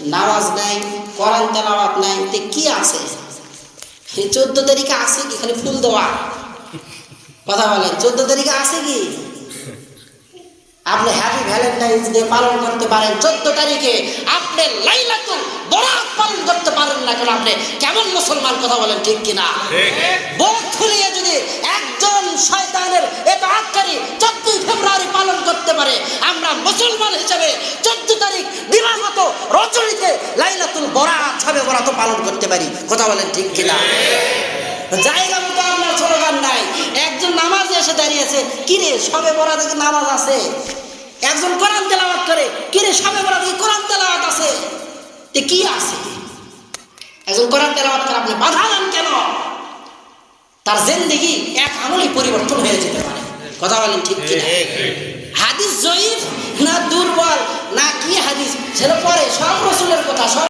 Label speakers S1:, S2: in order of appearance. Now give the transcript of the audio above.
S1: নামাজ নাই কোরআন তেলাওয়াত নাই তে কি আছে? এই চোদ্দ তারিখে আছে কি? খালি ফুল দেওয়া। কথা বলেন চোদ্দ তারিখে আছে কি? আপনি হ্যাপি ভ্যালেন্টাইন্স ডে পালন করতে পারেন চোদ্দ তারিখে আপনি লাইলাতুল বরাত পালন করতে পারেন না কেন আপনি? কেমন মুসলমান কথা বলেন ঠিক কিনা? বুক ফুলিয়ে যদি একজন শয়তানের এটা আটকারি চোদ্দই ফেব্রুয়ারি পালন করতে পারে আমরা মুসলমান হিসেবে চোদ্দ তারিখ দিবাগত রজনীতে লাইলাতুল বরাত ছাবে বরাত পালন করতে পারি। কথা বলেন ঠিক কিনা? জায়গা মতো আপনার স্লোগান নাই। একজন নামাজে এসে দাঁড়িয়েছে কিরে সবে বরা থেকে নামাজ আছে? একজন কোরআন তেলাওয়াত করে কিরে সবে বরা থেকে কোরআন তেলাওয়াত আছে? তে কি আছে? একজন কোরআন তেলাওয়াত করে আপনি বাধা দেন কেন? তার জিন্দেগি এক আমলেই পরিবর্তন হয়ে যেতে পারে। কথা বলেন ঠিক কিনা? হাদিস জয়ীফ না দুর্বল? না কি হাদিস? সেটা পরে সব রসুলের কথা সব